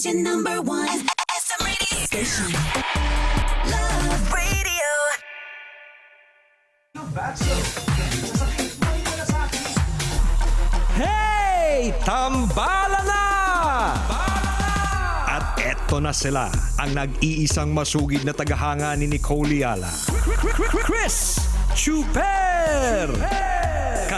Always your number one. SM radio station. Love radio. Hey! Tambala na! At eto na sila, ang nag-iisang masugid na tagahanga ni Nicole Yala. Chris Chuper!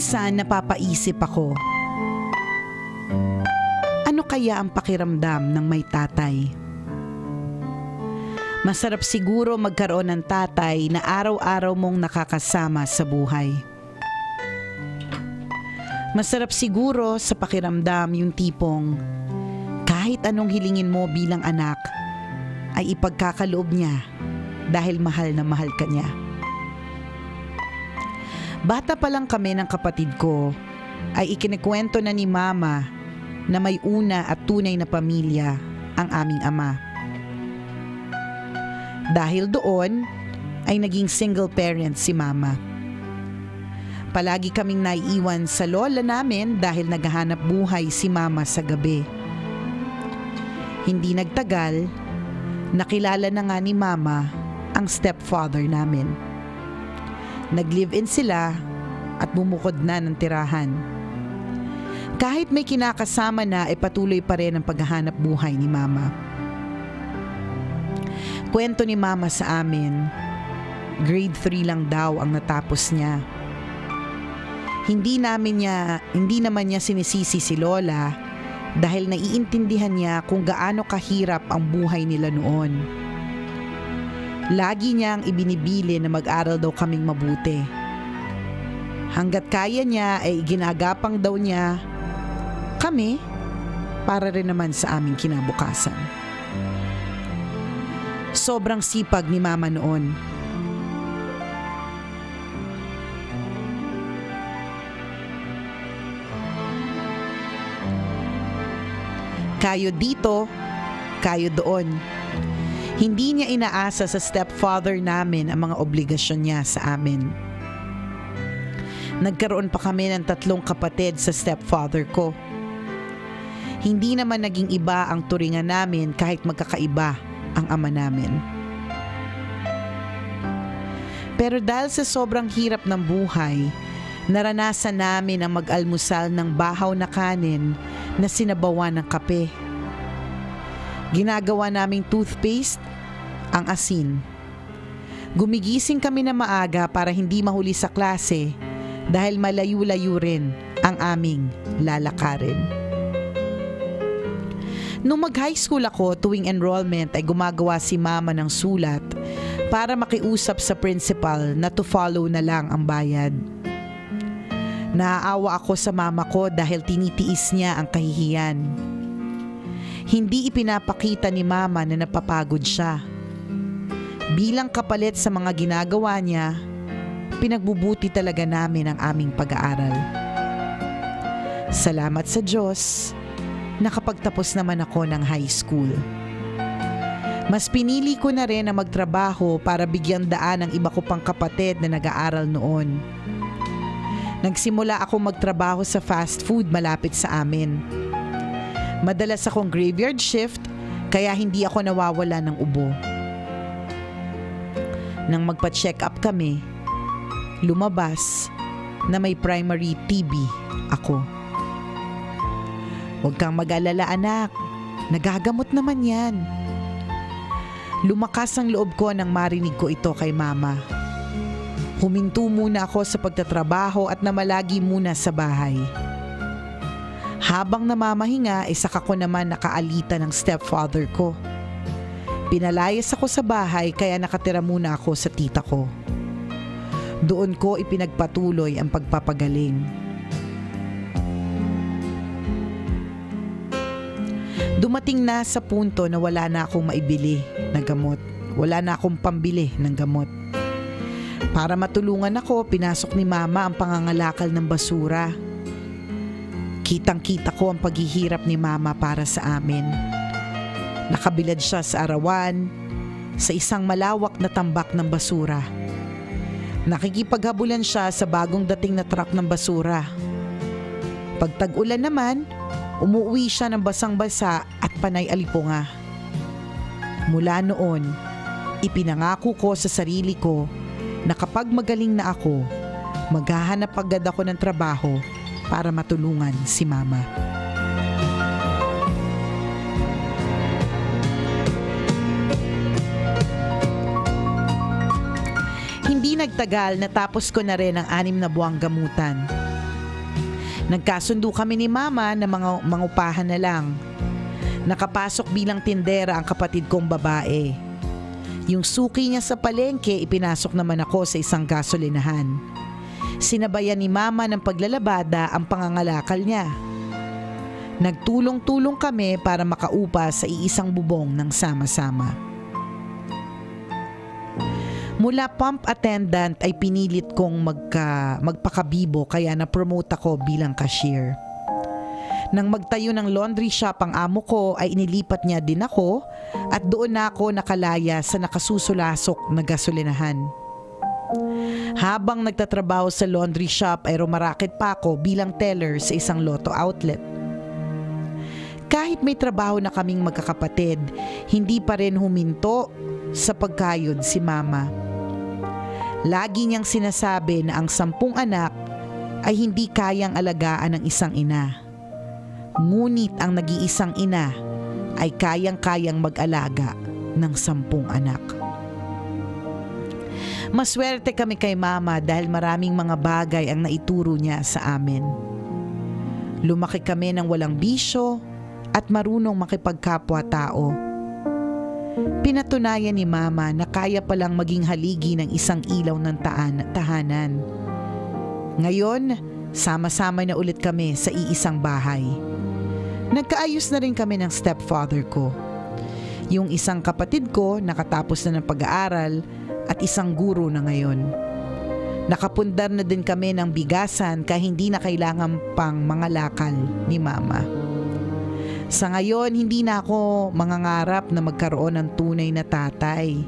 Minsan napapaisip ako. Ano kaya ang pakiramdam ng may tatay? Masarap siguro magkaroon ng tatay na araw-araw mong nakakasama sa buhay. Masarap siguro sa pakiramdam yung tipong kahit anong hilingin mo bilang anak ay ipagkakaloob niya dahil mahal na mahal ka niya. Bata pa lang kami ng kapatid ko, ay ikinikwento na ni Mama na may una at tunay na pamilya ang aming ama. Dahil doon, ay naging single parent si Mama. Palagi kaming naiiwan sa lola namin dahil naghahanap buhay si Mama sa gabi. Hindi nagtagal, nakilala na nga ni Mama ang stepfather namin. Nag-live-in sila at bumukod na ng tirahan. Kahit may kinakasama na, ay patuloy pa rin ang paghahanap buhay ni Mama. Kwento ni Mama sa amin, grade 3 lang daw ang natapos niya. Hindi namin niya, hindi naman niya sinisisi si Lola dahil naiintindihan niya kung gaano kahirap ang buhay nila noon. Lagi niyang ibinibili na mag-aral daw kaming mabuti. Hanggat kaya niya ay ginagapang daw niya kami para rin naman sa aming kinabukasan. Sobrang sipag ni mama noon. Kayo dito, kayo doon. Hindi niya inaasa sa stepfather namin ang mga obligasyon niya sa amin. Nagkaroon pa kami ng tatlong kapatid sa stepfather ko. Hindi naman naging iba ang turingan namin kahit magkakaiba ang ama namin. Pero dahil sa sobrang hirap ng buhay, naranasan namin ang mag-almusal ng bahaw na kanin na sinabawan ng kape. Ginagawa naming toothpaste ang asin. Gumigising kami na maaga para hindi mahuli sa klase dahil malayo-layo rin ang aming lalakarin. Nung mag-high school ako tuwing enrollment ay gumagawa si mama ng sulat para makiusap sa principal na to follow na lang ang bayad. Naaawa ako sa mama ko dahil tinitiis niya ang kahihiyan. Hindi ipinapakita ni mama na napapagod siya. Bilang kapalit sa mga ginagawa niya, pinagbubuti talaga namin ang aming pag-aaral. Salamat sa Diyos, nakapagtapos naman ako ng high school. Mas pinili ko na rin na magtrabaho para bigyan daan ang iba ko pang kapatid na nag-aaral noon. Nagsimula ako magtrabaho sa fast food malapit sa amin. Madalas akong graveyard shift kaya hindi ako nawawala ng ubo. Nang magpa-check up kami, lumabas na may primary TB ako. Huwag kang mag-alala anak, nagagamot naman yan. Lumakas ang loob ko nang marinig ko ito kay mama. Huminto muna ako sa pagtatrabaho at namalagi muna sa bahay. Habang namamahinga, ay saka ko naman nakaalita ng stepfather ko. Pinalayas ako sa bahay kaya nakatira muna ako sa tita ko. Doon ko ipinagpatuloy ang pagpapagaling. Dumating na sa punto na wala na akong maibili na gamot. Wala na akong pambili ng gamot. Para matulungan ako, pinasok ni mama ang pangangalakal ng basura. Kitang-kita ko ang paghihirap ni mama para sa amin. Nakabilad siya sa arawan, sa isang malawak na tambak ng basura. Nakikipaghabulan siya sa bagong dating na truck ng basura. Pag tag-ulan naman, umuwi siya ng basang-basa at panay alipunga. Mula noon, ipinangako ko sa sarili ko na kapag magaling na ako, maghahanap agad ako ng trabaho para matulungan si mama. Nagtagal natapos ko na rin ang anim na buwang gamutan. Nagkasundo kami ni mama na mga mangupahan na lang. Nakapasok bilang tindera ang kapatid kong babae. Yung suki niya sa palengke, ipinasok naman ako sa isang gasolinahan. Sinabayan ni mama ng paglalabada ang pangangalakal niya. Nagtulong-tulong kami para makaupa sa iisang bubong ng sama-sama. Mula pump attendant ay pinilit kong magka, magpakabibo kaya na-promote ako bilang cashier. Nang magtayo ng laundry shop ang amo ko ay inilipat niya din ako at doon na ako nakalaya sa nakasusulasok na gasolinahan. Habang nagtatrabaho sa laundry shop ay rumaraket pa ako bilang teller sa isang loto outlet. Kahit may trabaho na kaming magkakapatid, hindi pa rin huminto sa pagkayod si mama. Lagi niyang sinasabi na ang sampung anak ay hindi kayang alagaan ng isang ina. Ngunit ang nag-iisang ina ay kayang-kayang mag-alaga ng sampung anak. Maswerte kami kay mama dahil maraming mga bagay ang naituro niya sa amin. Lumaki kami ng walang bisyo at marunong makipagkapwa-tao. Pinatunayan ni mama na kaya palang maging haligi ng isang ilaw ng taan, tahanan. Ngayon, sama-sama na ulit kami sa iisang bahay. Nagkaayos na rin kami ng stepfather ko. Yung isang kapatid ko nakatapos na ng pag-aaral at isang guro na ngayon. Nakapundar na din kami ng bigasan kaya hindi na kailangan pang mga lakal ni mama. Sa ngayon, hindi na ako mangangarap na magkaroon ng tunay na tatay.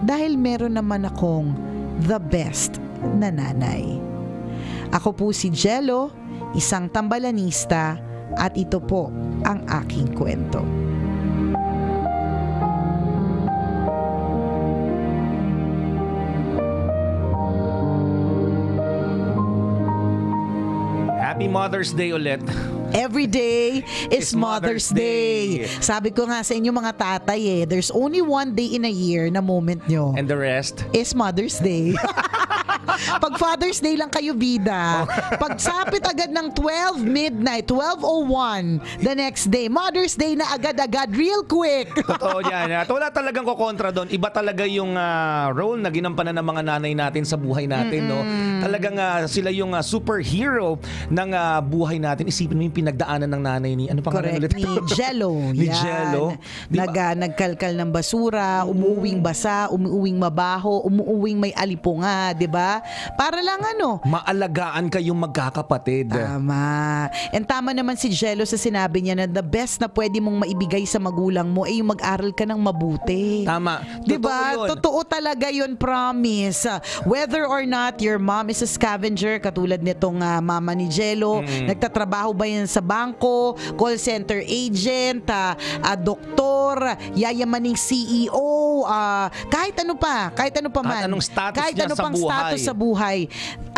Dahil meron naman akong the best na nanay. Ako po si Jello, isang tambalanista at ito po ang aking kwento. Happy Mother's Day ulit. Every day is Mother's Mother's Day. Day. Sabi ko nga sa inyo mga tatay eh, there's only one day in a year na moment nyo. And the rest, is Mother's Day. Pag Father's Day lang kayo bida. Pag sapit agad ng 12 midnight, 12.01 the next day, Mother's Day na agad-agad, real quick. totoo yan. At wala talagang kukontra doon. Iba talaga yung ah, role na ginampanan ng mga nanay natin sa buhay natin. no Talagang ah, sila yung ah, superhero ng ah, buhay natin. Isipin mo yung pinagdaanan ng nanay ni... Ano pa Correct. ulit? Ni Jello. Ni Yan. Jello. Nag, ah, nagkalkal ng basura, umuuwing basa, umuuwing mabaho, umuuwing may alipunga, di ba? Para lang ano, Maalagaan kayong magkakapatid. Tama. And tama naman si Jello sa sinabi niya na the best na pwede mong maibigay sa magulang mo ay yung mag-aral ka ng mabuti. Tama. Di Totoo ba? yun. Totoo talaga yun, promise. Uh, Whether or not your mom is a scavenger, katulad nitong uh, mama ni Jello, nagtatrabaho ba yan sa bangko, call center agent, uh, uh, doktor, yayamaning CEO, uh, kahit ano pa, kahit ano pa man. Kahit anong status kahit niya ano sa pang buhay. status sa buhay.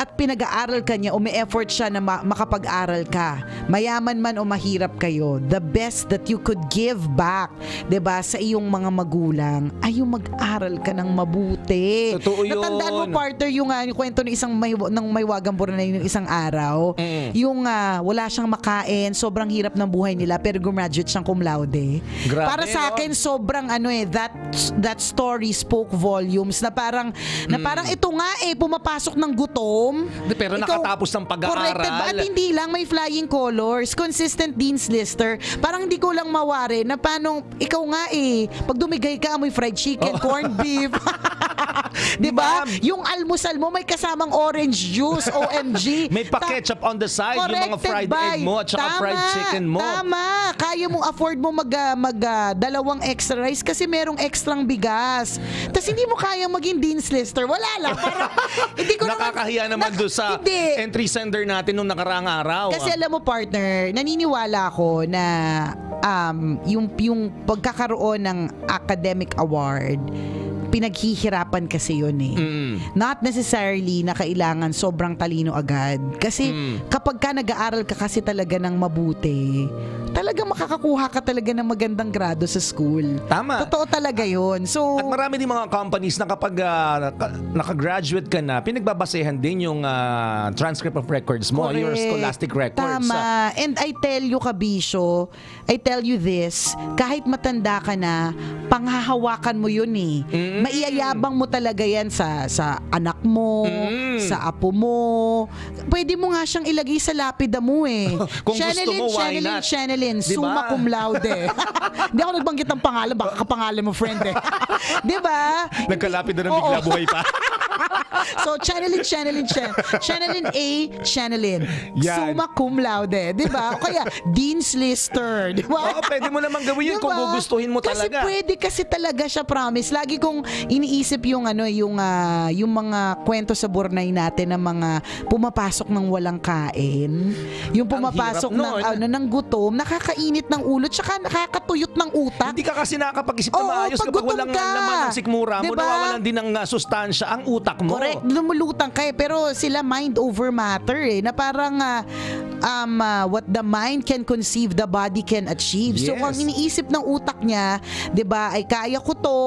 at pinag-aaral ka niya o may effort siya na ma- makapag-aral ka, mayaman man o mahirap kayo, the best that you could give back, 'di ba sa iyong mga magulang ay yung mag-aral ka ng mabuti. Totoo yun. Natandaan mo partner yung, ah, yung kwento ng isang may ng may wagang na yung isang araw, Mm. yung ah, wala siyang makain, sobrang hirap ng buhay nila pero graduate siyang cum laude. Grabe, Para sa no? akin sobrang ano eh that that story spoke volumes na parang na Mm. parang ito nga eh pumapasok ng gutom. Pero nakatapos ng pag-aaral. Corrected ba? At hindi lang may flying colors, consistent dean's lister. Parang hindi ko lang mawari na paano ikaw nga eh pag dumigay ka amoy fried chicken, corned beef. 'Di ba? Yung almusal mo may kasamang orange juice, OMG. May pa-ketchup on the side, yung mga fried by. egg mo at saka Tama, fried chicken mo. Tama. Kaya mo afford mo mag, ah, mag ah, dalawang extra rice kasi merong extrang bigas. Tapos hindi mo kaya maging dean's lister. Wala lang. Parang, hindi ko Nakakahiya naman Nak- doon sa Hindi. entry sender natin nung nakaraang araw. Kasi alam mo partner, naniniwala ako na um, yung, yung pagkakaroon ng academic award, pinaghihirapan kasi yun eh. Mm. Not necessarily na kailangan sobrang talino agad. Kasi Mm. kapag ka nag-aaral ka kasi talaga ng mabuti, talaga makakakuha ka talaga ng magandang grado sa school. Tama. Totoo talaga yun. So, At marami din mga companies na kapag ah, naka- naka-graduate ka na, pinagbabasehan din yung ah, transcript of records mo, your Correct. scholastic records. Tama. And I tell you, Kabisyo, I tell you this, kahit matanda ka na, panghahawakan mo yun eh. Maiyayabang mo talaga yan sa sa anak mo, Mm. sa apo mo. Pwede mo nga siyang ilagay sa lapida mo eh. Kung gusto Channeling, mo, why channeling, not? channeling, Di ba? summa cum laude. Hindi ako nagbanggit ng pangalan, baka kapangalan mo friend eh. Di ba? Nagkalapit na ng bigla buhay pa. So, channeling, channeling, chan channeling A, channeling. Yan. Summa cum laude. Di ba? O kaya, Dean's Lister. Di ba? Oo, pwede mo naman gawin yun kung Diba? gugustuhin mo kasi talaga. pwede kasi talaga siya promise. Lagi kong iniisip yung ano yung ah, yung mga kwento sa Bornay natin ng mga pumapasok ng walang kain. Yung pumapasok ng nun. ano ng gutom, nakakainit ng ulo tsaka nakakatuyot ng utak. Hindi ka kasi nakakapag-isip na maayos pag kapag walang ka. laman ng sikmura mo, Diba? nawawalan din ng ah, sustansya ang utak mo. Correct, lumulutang ka eh. Pero sila mind over matter eh. Na parang ah, um, ah, what the mind can conceive, the body can achieve. So Yes. kung iniisip ng utak niya, 'di ba, ay kaya ko to,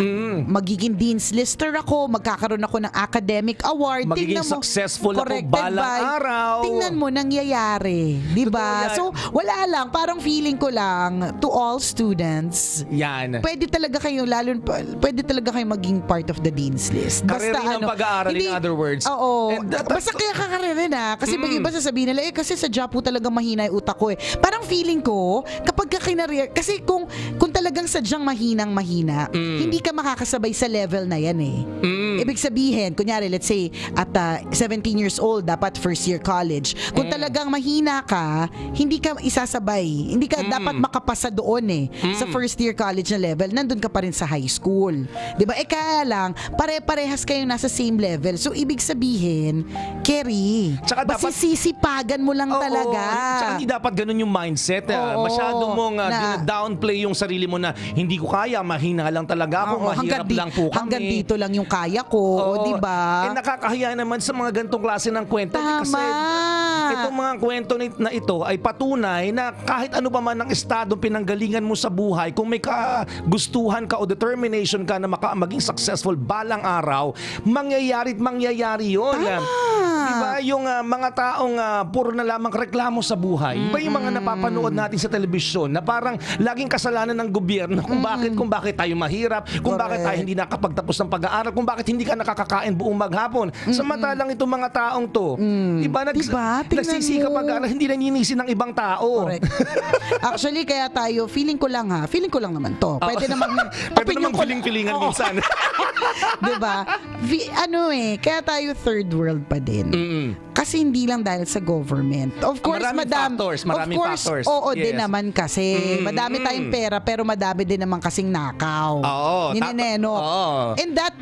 Mm. magiging dean's lister ako, magkakaroon ako ng academic award. Magiging Tingnan mo, successful ako balang by- araw. Tingnan mo, nangyayari. 'Di ba? So wala lang, parang feeling ko lang to all students, Yan. pwede talaga kayo lalo pwede talaga kayo maging part of the dean's list. Karera ng pag-aaral, in other words. Oo. And that- basta kaya kakarerin ah. Kasi Mm. mm. iba sasabihin nila, eh kasi sa job po talaga mahina yung utak ko eh. Parang feeling ko, kapag ka kinareer, kasi kung, kung talagang sadyang mahinang mahina, Mm. hindi ka makakasabay sa level na yan eh. Mm. Ibig sabihin, kunyari, let's say, at ah, 17 years old, dapat first year college. Kung Mm. talagang mahina ka, hindi ka isasabay. Hindi ka Mm. dapat makapasa doon eh. Sa first year college na level, nandun ka pa rin sa high school. ba? Eh kaya lang, pare-parehas kayo nasa same level. So, ibig sabihin, carry. Tsaka Basta dapat- sisipagan mo lang Oo, talaga. Tsaka hindi dapat ganun yung mindset. ah. Oo, Masyado mong ah, na- downplay yung sarili mo na hindi ko kaya, mahina lang talaga ako, Oo, mahirap di- lang po kami. Hanggang dito lang yung kaya ko. Oo. di ba? Eh nakakahiya naman sa mga gantong klase ng kwento. Tama. Kasi itong mga kwento ni- na ito ay patunay na kahit ano pa man ang estadong pinanggalingan mo sa buhay, kung may kagustuhan ka o determination ka na maka, maging successful balang araw, mangyayari at mangyayari yun. Tama. Diba? Yung ah, mga taong ah, puro na lamang reklamo sa buhay. Iba yung mga napapanood natin sa telebisyon na parang laging kasalanan ng gobyerno kung bakit kung bakit tayo mahirap, kung bakit tayo hindi nakapagtapos ng pag-aaral, kung bakit hindi ka nakakakain buong maghapon. Samantalang itong mga taong to, iba, nags- Diba? Tingnan mo. pag-aaral, hindi naninisi ng ibang tao. Correct. Actually, kaya tayo, feeling ko lang ha, feeling ko lang naman to. Pwede namang, Pwede opinion namang ko- piling-pilingan Oo. minsan. Di ba? Vi- ano eh, kaya tayo third world pa din. Mm. Kasi hindi lang dahil sa government. Of course, Maraming madam, factors, maraming of course, factors. Oo Yes. din naman kasi. Mm, Madami tayong pera pero madami din naman kasing nakaw. Oo, Nineneno. oo. And that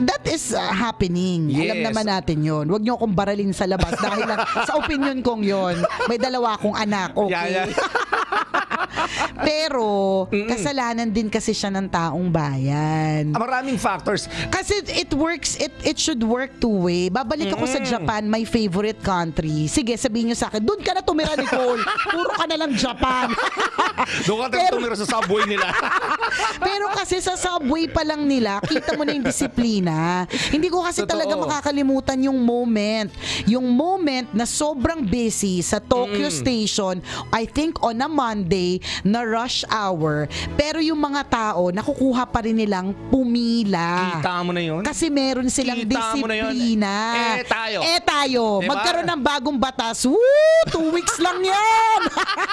That is uh, happening. Alam Yes. naman natin yon. Huwag niyo akong baralin sa labas dahil lang sa opinion kong yon. May dalawa akong anak, okay? Yeah, yeah. Pero kasalanan din kasi siya ng taong bayan. Ah, Maraming factors. Kasi it works, it it should work two way. Babalik ako sa Japan, my favorite country. Sige, sabihin nyo sa akin, doon ka na tumira, Nicole. Puro ka na lang Japan. Doon ka Pero- tumira sa subway nila. Pero kasi sa subway pa lang nila, kita mo na yung disiplina. Hindi ko kasi Totoo. talaga makakalimutan yung moment. Yung moment na sobrang busy sa Tokyo Station, I think on a Monday na rush hour. Pero yung mga tao, nakukuha pa rin nilang pumila. Kita mo na yun. Kasi meron silang Kita mo na yun. disiplina. Eh, tayo. Eh, tayo. Diba? Magkaroon ng bagong batas. Woo! Two weeks lang yan!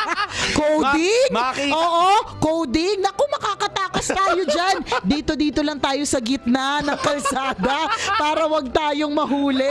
coding? Ma- makita- Oo, coding. Naku, makakatakas tayo dyan. Dito-dito lang tayo sa gitna ng kalsada para wag tayong mahuli.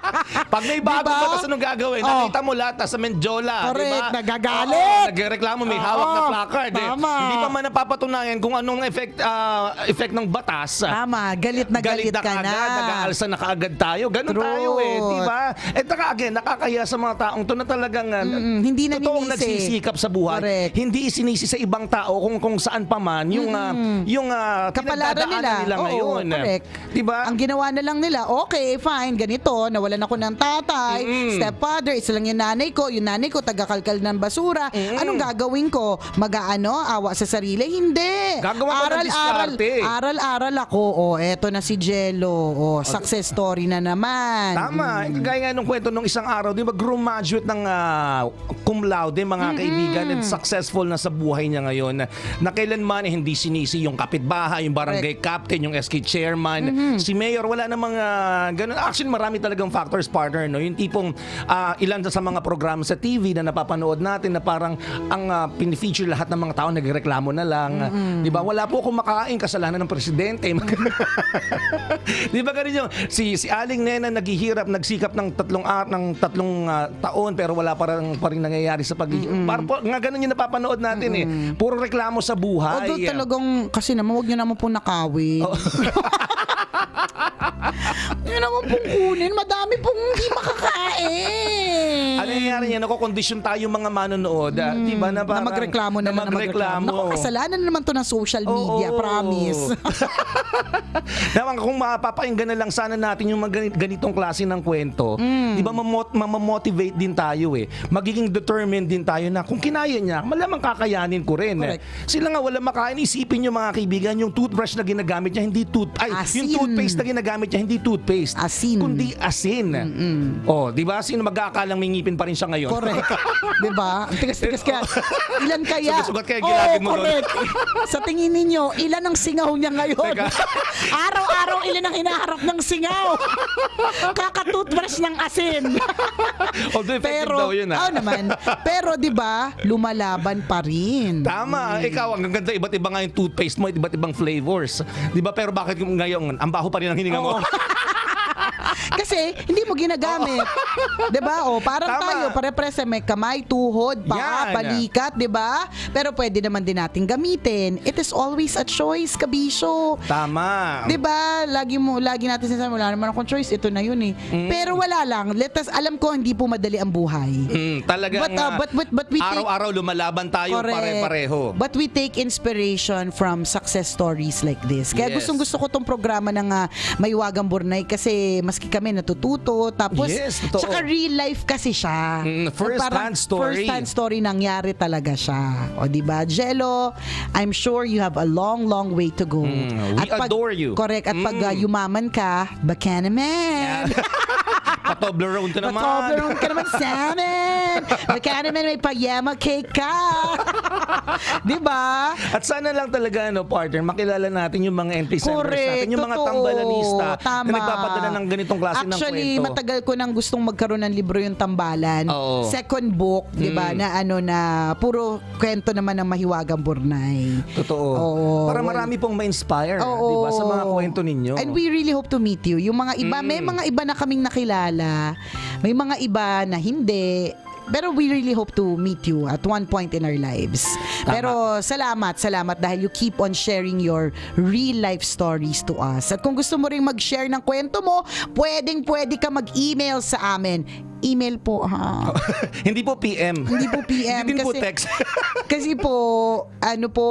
Pag may bagong Diba? batas, anong gagawin? Oh. Nakita mo lahat, nasa Menjola. Correct, diba? nagagalit. Oo, nagreklamo, may Oo, hawak na placard. Eh. tama. Hindi pa man napapatunayan kung anong effect, ah, effect ng batas. Tama, galit na galit, ka na. kaagad, nag-aalsa na kaagad tayo. Ganun True. tayo eh, di ba? Eh, taka again, nakakaya sa mga taong to na talagang uh, Mm-mm, hindi totoong naninisi. nagsisikap sa buhay. Correct. Hindi isinisi sa ibang tao kung kung saan pa man yung ah, yung uh, kapalaran nila. nila Oo, ngayon. correct. Di ba? Ang ginawa na lang nila, okay, fine, ganito, nawalan ako ng tatay, stepfather, isa lang yung nanay ko, yung nanay ko taga-kalkal ng basura. Anong gagawin ko? Mag-aano, awa sa sarili? Hindi. Gagawa ko ng aral, aral, diskarte. aral, aral ako. Oh, eto na si Jello. Oh, success story na naman. Tama. Mm. Gaya nga nung kwento nung isang araw, di ba, graduate ng ah, cum laude, mga kaibigan, and successful na sa buhay niya ngayon. Na, na kailanman eh, hindi sinisi yung kapitbahay, yung barangay captain, yung SK chairman, si mayor, wala namang ah, ganun. Actually, marami talagang factors, partner. No? Yung tipong ah, ilan sa mga programa sa TV na napapanood natin na parang ang ah, pinifeature lahat ng mga tao, nagreklamo na lang. Di ba? Wala po akong makain, kasalanan ng presidente. Di ba ganun yung si si Aling Nena naghihirap, nagsikap ng tatlong ar ng tatlong ah, taon pero wala pa rin, pa rin nangyayari sa pag Parang po, nga ganun yung napapanood natin eh. Puro reklamo sa buhay. Although talagang, kasi naman, huwag nyo naman po nakawin. Oh. Yun naman pong kunin. Madami pong hindi makakain. Ano nangyayari niya? Nakokondisyon tayo mga manonood. ah, di ba? Na, na parang- magreklamo na, lang na magreklamo. Naku, kasalanan naman to ng social media, Oo. promise. Naman kung mapapakinggan na lang sana natin yung mga gani- ganitong klase ng kwento, Mm. di ba mamot- mamamotivate din tayo eh. Magiging determined din tayo na kung kinaya niya, malamang kakayanin ko rin. Eh. Correct. Sila nga wala makain, isipin nyo mga kaibigan, yung toothbrush na ginagamit niya, hindi tooth, ay, Asin. yung toothpaste na ginagamit niya, hindi toothpaste. Asin. Kundi asin. Oh, di ba? Sino mag-aakalang may ngipin pa rin siya ngayon? Correct. 'Di ba? Ang tigas-tigas kaya. Ilan kaya? Sugat-sugat kaya gilagid mo correct. Sa tingin ninyo, ilan ang singaw niya ngayon? Araw-araw ilan ang hinaharap ng singaw? Kakatoothbrush ng asin. Although effective pero, daw yun ah. oh, naman. Pero 'di ba, lumalaban pa rin. Tama. Ikaw, ang ganda, iba't iba nga yung toothpaste mo, iba't ibang flavors. Di ba? Pero bakit ngayon, ang baho pa rin ang hininga mo? Kasi hindi mo ginagamit. 'Di ba? O parang Tama. tayo, pare-pare may kamay, tuhod, paa, Yan. balikat, 'di ba? Pero pwede naman din nating gamitin. It is always a choice, kabisyo. Tama. 'Di ba? Lagi mo lagi natin sinasabi, wala naman akong choice, ito na 'yun eh. Pero wala lang. Let us alam ko hindi po madali ang buhay. Mm, talagang But, uh, ah, but, but, but we take araw-araw lumalaban tayo Correct. pare-pareho. But we take inspiration from success stories like this. Kaya Yes. gustong gusto ko tong programa ng uh, Maywagang Burnay kasi maski kami natututo. Tapos, Yes, totoo. tsaka real life kasi siya. Mm, first hand story. First hand story nangyari talaga siya. O di ba Jello, I'm sure you have a long, long way to go. Mm, we adore you. Correct. At pag uh, Mm. yumaman ka, bacana man. Pa-Toblerone ka naman. Patoblerone ka naman sa amin. Bacana man, may payama cake ka. di ba? At sana lang talaga, ano, partner, makilala natin yung mga entry Correct. natin, yung mga totoo. tambalanista Tama. na nagpapadala ng ganitong klase ng Actually, kwento. matagal ko nang gustong magkaroon ng libro yung tambalan. Oo. Second book, di ba, na ano na puro kwento naman ng mahiwagang burnay. Totoo. Oo. Para marami pong ma-inspire, di ba, sa mga kwento ninyo. And we really hope to meet you. Yung mga iba, Mm. may mga iba na kaming nakilala. May mga iba na hindi. Pero we really hope to meet you at one point in our lives. Pero salamat, salamat dahil you keep on sharing your real life stories to us. At kung gusto mo ring mag-share ng kwento mo, pwedeng pwede ka mag-email sa amin email po ha. Hindi po PM. Hindi po PM. Hindi din po kasi- text. Kasi po, ano po,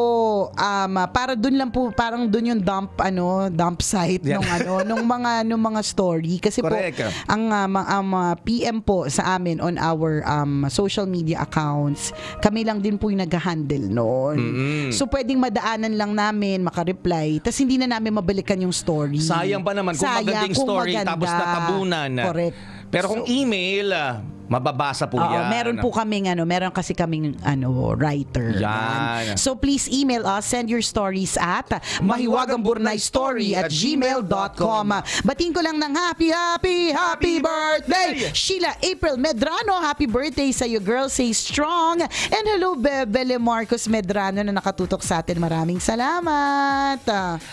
um, para dun lang po, parang dun yung dump, ano, dump site Yeah. nung ano, nung mga, nung mga story. Kasi Correct. po, ang um, um, uh, PM po sa amin on our um, social media accounts, kami lang din po yung nag-handle noon. Mm-mm. So, pwedeng madaanan lang namin, makareply, tas hindi na namin mabalikan yung story. Sayang pa naman kung Sayang magandang kung story maganda. tapos natabunan. Correct. Pero kung email, ah, mababasa po Oo, yan. meron po kaming ano, meron kasi kaming ano, writer. Yan. So please email us, send your stories at mahiwagangburnaystory at gmail.com. Batiin ko lang ng happy, happy, happy birthday! Sheila April Medrano, happy birthday sa you girl, say strong. And hello, Bebele Marcos Medrano na nakatutok sa atin. Maraming salamat.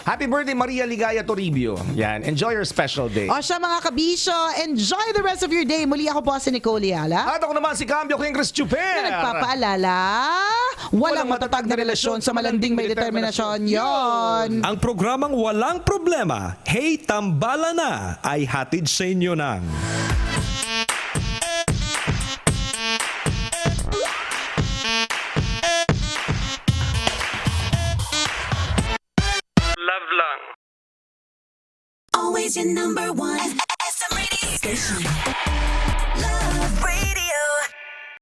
Happy birthday Maria Ligaya Toribio. Yan, enjoy your special day. O siya mga kabisyo, enjoy the rest of your day. Muli ako po si Nicole Yala. At ako naman si Cambio King Chris Chuper. na nagpapaalala, walang matatag na relasyon sa malanding may determinasyon yon. Ang programang Walang Problema, Hey Tambala Na, ay hatid sa inyo ng... Always your number one SM radio station.